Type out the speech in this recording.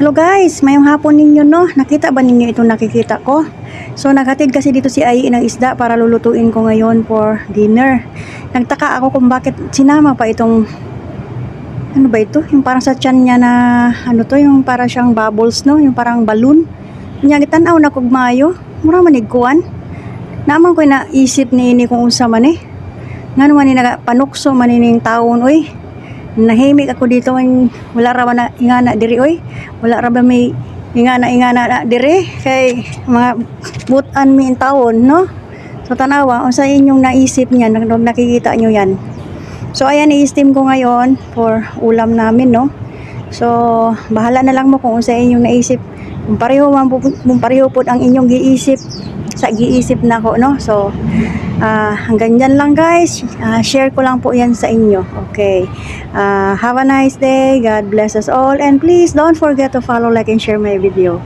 Hello guys, mayong hapon ninyo no. Nakita ba ninyo itong nakikita ko? So naghatid kasi dito si Ai ng isda para lulutuin ko ngayon for dinner. Nagtaka ako kung bakit sinama pa itong ano ba ito? Yung parang sa tiyan niya na ano to, yung parang siyang bubbles no, yung parang balloon. Nya gitanaw na kog maayo. Mura man igkuan. Naman ko naisip ni ini kung unsa man eh. Ngano man ni panukso man ining taon oy nahimik ako dito ang wala ra na ingana diri oy. Wala ra ba may ingana ingana na diri? Kay mga butan mi in taon no? So tanawa unsa inyong naisip niyan nakikita nyo yan. So ayan i-steam ko ngayon for ulam namin no? So bahala na lang mo kung unsa inyong naisip. Kung pareho man kung pareho po ang inyong giisip sa giisip na ko no? So ah hanggang dyan lang guys. Ah, share ko lang po yan sa inyo. Okay. Ah, have a nice day. God bless us all. And please don't forget to follow like and share my video